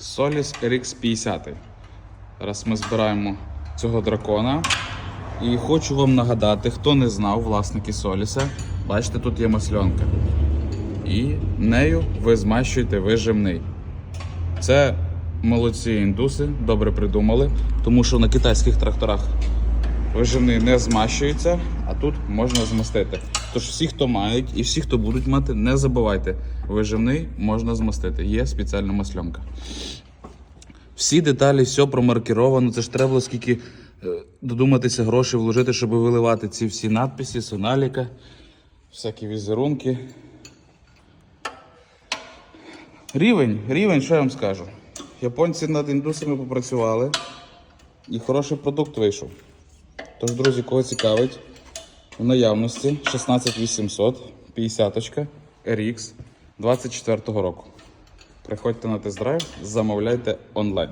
Solis RX 50. Зараз ми збираємо цього дракона. І хочу вам нагадати, хто не знав власники Соліса, бачите, тут є масльонка. І нею ви змащуєте вижимний. Це молодці індуси, добре придумали, тому що на китайських тракторах виживний не змащується, а тут можна змастити. Тож всі, хто мають і всі, хто будуть мати, не забувайте, виживний можна змастити. Є спеціальна масльонка. Всі деталі, все промаркіровано. Це ж треба скільки е, додуматися грошей вложити, щоб виливати ці всі надписи, соналіка, всякі візерунки. Рівень, рівень, що я вам скажу. Японці над індусами попрацювали і хороший продукт вийшов. Тож, друзі, кого цікавить, в наявності 16800 50 RX 24 року. Приходьте на тест-драйв, замовляйте онлайн.